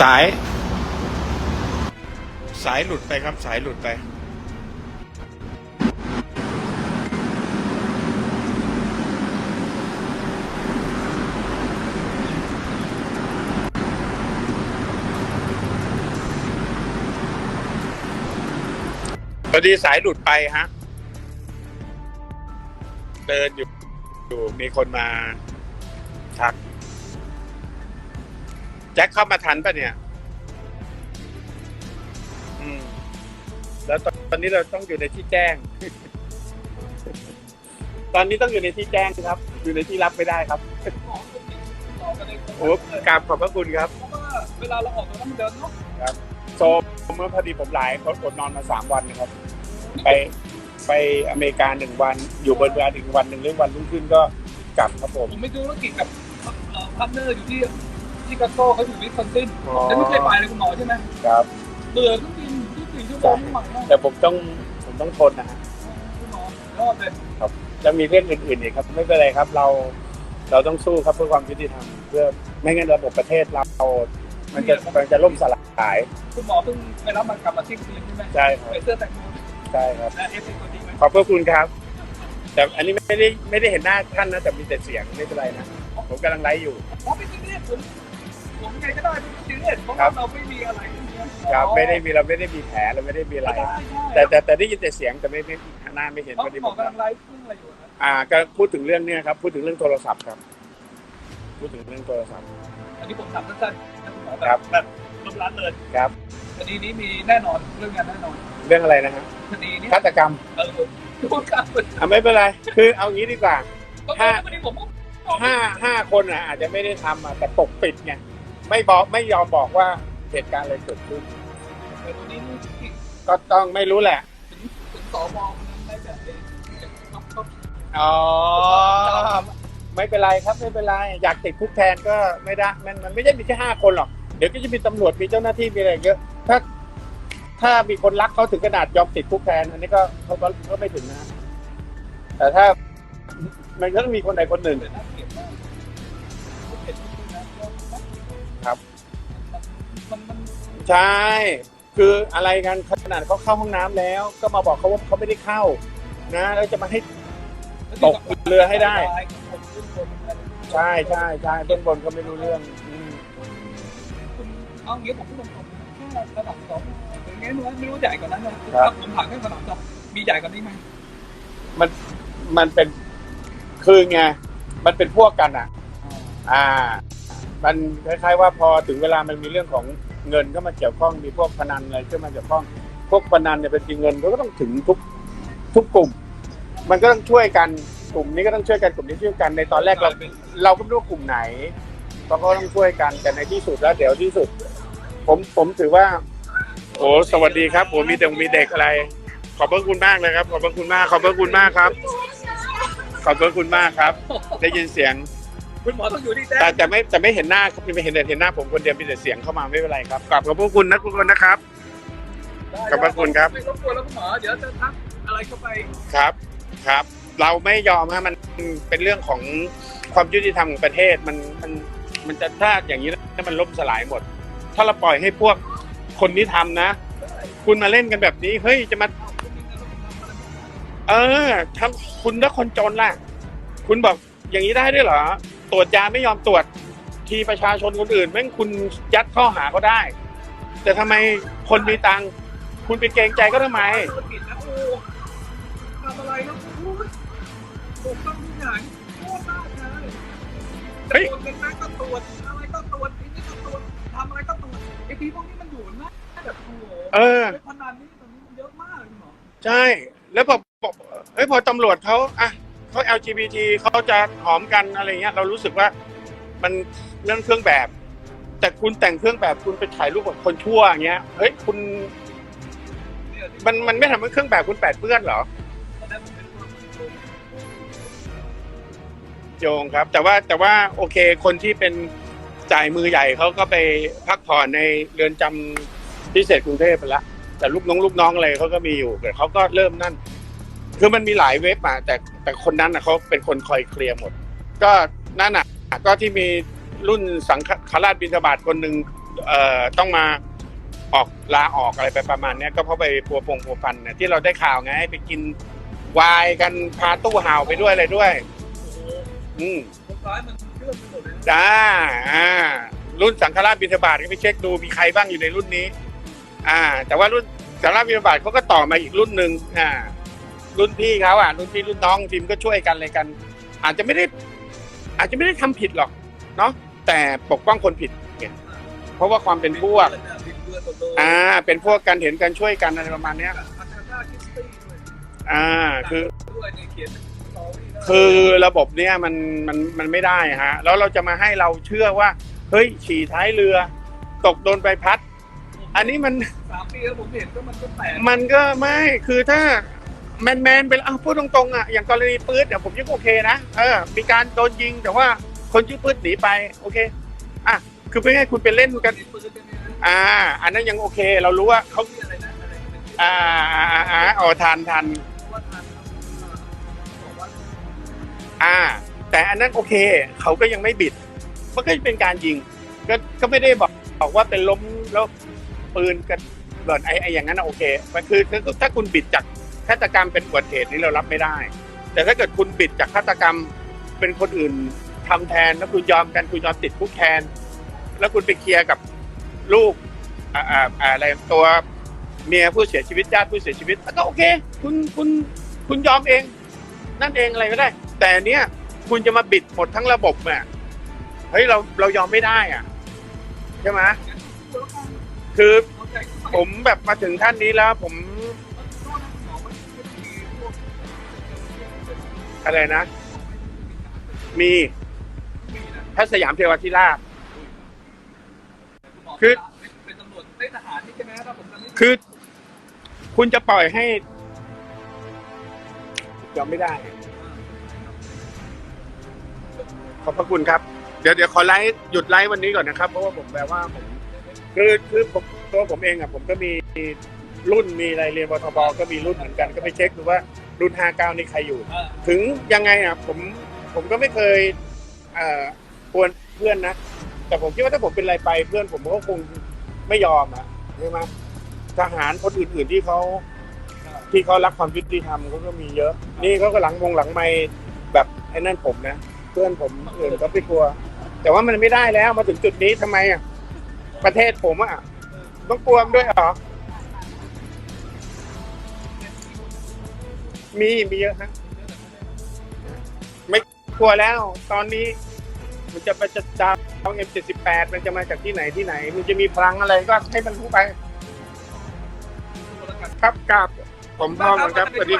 สาย สายหลุดไปครับ สายหลุดไป พอดีสายหลุดไปฮะ เดินอยู่ อยู่มีคนมา แจ็คเข้ามาทันปะเนี่ย อืม แล้วตอนตอนนี้เราต้องอยู่ในที่แจ้ง ตอนนี้ต้องอยู่ในที่แจ้งครับ อยู่ในที่รับไม่ได้ครับโอ้กราบขอบพระคุณครับเพราะว่าเวลาเราออกตรงนั้นมันเดินเนาะโซเมื่อพอดีผมหลายเขาอดนอนมาสามวันนะครับ ไปไปอเมริกาหนึ่งวัน อยู่บนเรือถึงวันหนึ่งหรือวันรุ่งขึ้นก็กลับครับผมผมไม่ดูธุรกิจกับพาร์ทเนอร์อยู่ที่ ที่กาโก้เขาอยู่วิสคอนซินอ๋อ แต่ไม่เคยไปเลยคุณหมอใช่ไหมครับ เบื่อเครื่องบินที่สี่ชั่วโมงไม่ไหวแล้วแต่ผมต้องผมต้องทนนะฮะคุณหมอยอดเลยจะมีเรื่องอื่นๆอีกครับไม่เป็นไรครับเราเราต้องสู้ครับเพื่อความยุติธรรมเพื่อไม่งั้นระบบประเทศเรา มันจะมันจะล่มสลายคุณหมอเพิ่งไปรับมากลับมาที่คืนใช่ไหมใช่ครับใส่เสื้อแต่งตัวใช่ครับ และเอฟซีตัวนี้ไหมขอบพระคุณครับ แต่อันนี้ไม่ได้ไม่ได้เห็นหน้าท่านนะแต่มีแต่เสียงไม่เป็นไรนะผมกำลังไลฟ์อยู่เพราะเป็นซีเรียสผม ผมไงก็ได้เป็นซีเรียสเพราะครัว่าบเราไม่มีอะไรครับไม่ได้มีเราไม่ได้มีแผลเราไม่ได้มีอะไร แต่แต่แต่แต่ได้ยินแต่เสียงแต่ไม่ไม่หน้าไม่เห็นเขาพอดีหผมอกำลังไลฟ์เรื่องอะไรอยู่นะอ่าก็พูดถึงเรื่องเนี้ยครับ พูดถึงเรื่องโทรศัพท์ครับ พูดถึงเรื่องโทรศัพท์ อันนี้ผมถามสั้นๆนะคุณหมอแบครับบแบบลบล้านเลยครับคดีนี้มีแน่นอนเรื่องงานแน่นอน เรื่องอะไรนะฮะคดีนี้ฆาตกรรมเออทุกการเป็นอะไม่เป็นไร คือเอางี้ดีกว่าก็คือคดีผมก็ห้าห้าคนอะอาจจะไม่ได้ทำอะแต่ปกปิดไง ไม่บอกไม่ยอมบอกว่าเหตุการณ์อะไรเกิดขึ้นแต่ตัวนี้นี่ถึงก็ต้องไม่รู้แหละถึงสวคนนั้นได้แบบเองเขาอ๋อไม่เป็นไรครับไม่เป็นไรอยากติดคุกแทนก็ไม่ได้มันมันไม่ใช่มีแค่ห้าคนหรอกเดี๋ยวก็จะมีตำรวจมีเจ้าหน้าที่มีอะไรเยอะถ้าถ้ามีคนรักเขาถึงขนาดยอมติดคุกแทนอันนี้ก็เขาก็ก็ไม่ถึงนะ แต่ถ้ามันก็ต้องมีคนใดคนหนึ่งเป็นน่าเกลียดมาก ใช่ คืออะไรกันขนาดเขาเข้าห้องน้ำแล้ว ก็มาบอกเขาว่าเขาไม่ได้เข้า นะแล้วจะมาให้ตกเรือให้ได้ ใช่ใช่ใช่เบื้องบนก็ไม่รู้เรื่องอืมคุณเอางี้ผมพูดตรงๆแค่ระดับสองอย่างเงี้ยไม่รู้ใหญ่กว่านั้นนะผมถามแค่ระดับสองมีใหญ่กว่านี้ไหมมันเป็นคือไงมันเป็นพวกกันอะ อ่า มันคล้ายๆว่าพอถึงเวลามันมีเรื่องของ เงินเข้ามาเกี่ยวข้องมีพวกพนันอะไรเข้ามาเกี่ยวข้อง พวกพนันเนี่ยเป็นจริงเงินเขาก็ต้องถึงทุกทุกกลุ่ม มันก็ต้องช่วยกันกลุ่มนี้ก็ต้องช่วยกันกลุ่มนี้ช่วยกันในตอนแรกเราเราก็ไม่รู้กลุ่มไหนเราก็ต้องช่วยกันแต่ในที่สุดแล้วเดี๋ยวที่สุด ผมผมถือว่าโอ้สวัสดีครับผมมีเด็กมีเด็กอะไร ขอบพระคุณมากเลยครับ ขอบพระคุณมาก ขอบพระคุณมากครับ ขอบพระคุณมากครับ ได้ยินเสียง คุณหมอต้องอยู่ที่แจ้แต่แต่ไม่แต่ไม่เห็นหน้าครับไม่เห็นแต่เห็นหน้าผมคนเดียวมีแต่เสียงเข้ามาไม่เป็นไรครับกราบขอบพระคุณนะทุกคนนะครับ ขอบพระคุณครับ ไม่รบกวนแล้วคุณหมอเดี๋ยวจะทักอะไรเข้าไปครับครับ เราไม่ยอมฮะมันเป็นเรื่องของความยุติธรรมของประเทศมันมันมันจะถ้าอย่างนี้แล้วมันล่มสลายหมด ถ้าเราปล่อยให้พวกคนที่ทำนะ คุณมาเล่นกันแบบนี้เฮ้ยจะมา เออทำคุณถ้าคนจนล่ะ คุณบอกอย่างนี้ได้ด้วยเหรอ ตรวจยาไม่ยอมตรวจทีประชาชนคนอื่นแม่งคุณยัดข้อหาเขาได้ แต่ทำไมคนมีตังค์คุณไปเกรงใจก็ทำไมธุรกิจนะโอ้ทำอะไรนะโอ้ยผมต้องทุกอย่างโคตรมากเลยเฮ้ยตรวจเงินนะก็ตรวจอะไรก็ตรวจไอ้นี่ก็ตรวจทำอะไรก็ตรวจไอ้ทีพวกนี้มันอยู่นะแบบโอ้โหเออเว็บพนันนี่ตอนนี้มันเยอะมากคุณหมอใช่แล้วพอบอกเฮ้ยพอตำรวจเขาอะ เขา LGBT เขาจะหอมกันอะไรเงี้ย เรารู้สึกว่ามันเรื่องเครื่องแบบ แต่คุณแต่งเครื่องแบบคุณไปถ่ายรูปกับคนชั่วอย่างเงี้ยเฮ้ยคุณ มันมันไม่ทำให้เครื่องแบบคุณแปดเปื้อนเหรอโยงครับ แต่ว่าแต่ว่าโอเค คนที่เป็นจ่ายมือใหญ่เขาก็ไปพักผ่อนในเรือนจำพิเศษกรุงเทพไปล้วแต่ลูกน้องลูกน้องอะไรเขาก็มีอยู่แต่เขาก็เริ่มนั่น คือมันมีหลายเว็บมาแต่แต่คนนั้นนะเขาเป็นคนคอยเคลียร์หมด ก็นั่นน่ะก็ที่มีรุ่นสังฆราชบิณฑบาตคนหนึ่งเอ่อต้องมาออกลาออกอะไรไปประมาณเนี้ยก็เพราะไปพัวพงพัวพันเนี่ยที่เราได้ข่าวไงไปกินวายกันพาตู้ห่าวไปด้วยอะไรด้วยอ้โหอืมคนร้ายมันเรื่องไปหมดเลยนะจ้าอ่า รุ่นสังฆราชบิณฑบาตก็ไปเช็คดูมีใครบ้างอยู่ในรุ่นนี้ อ่า แต่ว่ารุ่นสังฆราชบิณฑบาตเขาก็ต่อมาอีกรุ่นหนึ่งอ่า รุ่นพี่เขาอะรุ่นพี่รุ่นน้องทีมก็ช่วยกันอะไรกัน อาจจะไม่ได้ อาจจะไม่ได้ทำผิดหรอกเนาะแต่ปกป้องคนผิดเนี่ยเพราะว่าความเป็นพวกบิดเบือนหมดเลยอ่าเป็นพวกกันเห็นกันช่วยกันอะไรประมาณเนี้ยอาคาธาคริสตี้ด้วยอ่าคือด้วยเนี่ยเขียนเป็นสตอรี่ได้คือระบบเนี้ยมันมันมันไม่ได้ฮะ แล้วเราจะมาให้เราเชื่อว่า เฮ้ย ฉี่ท้ายเรือ ตกโดนใบพัด อันนี้มันสามปีแล้วผมเห็นก็มันก็แปลกมันก็ไม่คือถ้า แมนแมนๆไปอะพูดตรงๆอะอย่างกรณีปื๊ดเนี่ยผมยังโอเคนะเออมีการโดนยิงแต่ว่าคนชื่อปื๊ดหนีไปโอเคอะคือไม่ให้คุณไปเล่นกัน อ่า อันนั้นยังโอเค เรารู้ว่าเขาอ่าอ่าอ่าอ๋อทันทันว่านอ่า แต่อันนั้นโอเค เขาก็ยังไม่บิดมันก็เป็นการยิง ก็ก็ไม่ได้บอกบอกว่าเป็นล้มแล้วปืนกันหล่นไอ้ไอ้อย่างนั้นโอเคมันคือถ้าคุณบิดจาก ฆาตกรรมเป็นอุบัติเหตุนี้เรารับไม่ได้ แต่ถ้าเกิดคุณบิดจากฆาตกรรมเป็นคนอื่นทำแทนแล้วคุณยอมกันคุณยอมติดคุกแทน แล้วคุณไปเคลียร์กับลูกอ่าอ่าอ่าอะไรตัวเมียผู้เสียชีวิตญาติผู้เสียชีวิตก็โอเค คุณคุณคุณยอมเอง นั่นเองอะไรก็ได้ แต่เนี้ยคุณจะมาบิดหมดทั้งระบบเนี่ยเฮ้ยเราเรายอมไม่ได้อะใช่ไหมคือผมแบบมาถึงท่านนี้แล้วผม อะไรนะ มีถ้าสยามเทวทิราช คือ เป็นตำรวจเป็นทหารนี่ใช่ไหมครับผมจำไม่ผิดคือ คุณจะปล่อยให้ยอมไม่ได้ ขอบพระคุณครับ เดี๋ยวเดี๋ยวขอไลฟ์หยุดไลฟ์วันนี้ก่อนนะครับ เพราะว่าผมแบบว่าผมคือคือผมตัวผมเองอะผมก็มีรุ่นมีอะไรเรียนวทบก็มีรุ่นเหมือนกันก็ไปเช็คดูว่า รุ่น 59 นี่ใครอยู่เออถึงยังไงอะผมผมก็ไม่เคยเอ่อควนเพื่อนนะแต่ผมคิดว่าถ้าผมเป็นอะไรไปเพื่อนผมก็คงไม่ยอมอะใช่ไหมทหารคนอื่นๆที่เขาที่เขารักความยุติธรรมเขาก็มีเยอะ นี่เขาก็หลังวงหลังไม่แบบไอ้นั่นผมนะเพื่อนผมอื่นก็ไม่กลัว แต่ว่ามันไม่ได้แล้วมาถึงจุดนี้ทำไมอะประเทศผมอะต้องกลัวมันด้วยเหรอ มีมีเยอะฮะไม่กลัวแล้ว ตอนนี้ มันจะไปจัดาวเอ็มเจ็ดสิบแปดมันจะมาจากที่ไหนที่ไหน มันจะมีพลังอะไรก็ให้มันรู้ไป ครับกราบผมพร้อมครับสวัสดี